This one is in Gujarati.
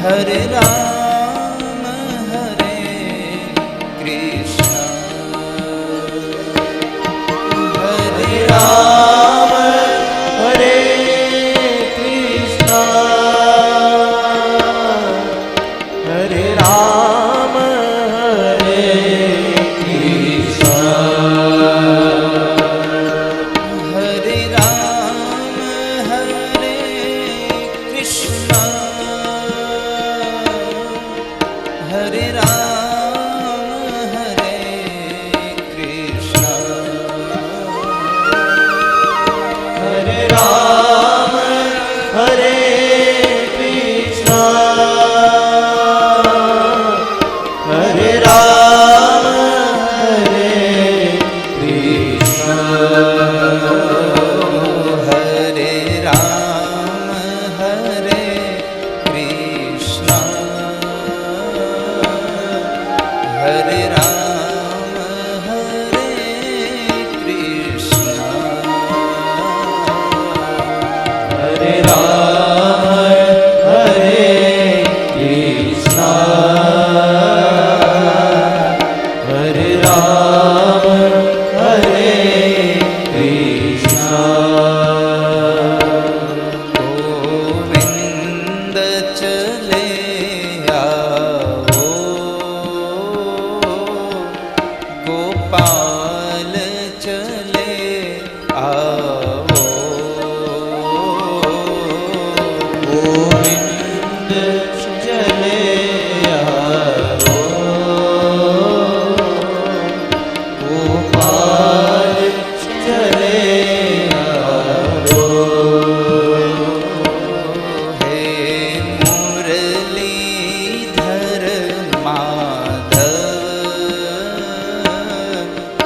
હરે રામ હરે કૃષ્ણ હરે રામ હરે કૃષ્ણ હરે રામ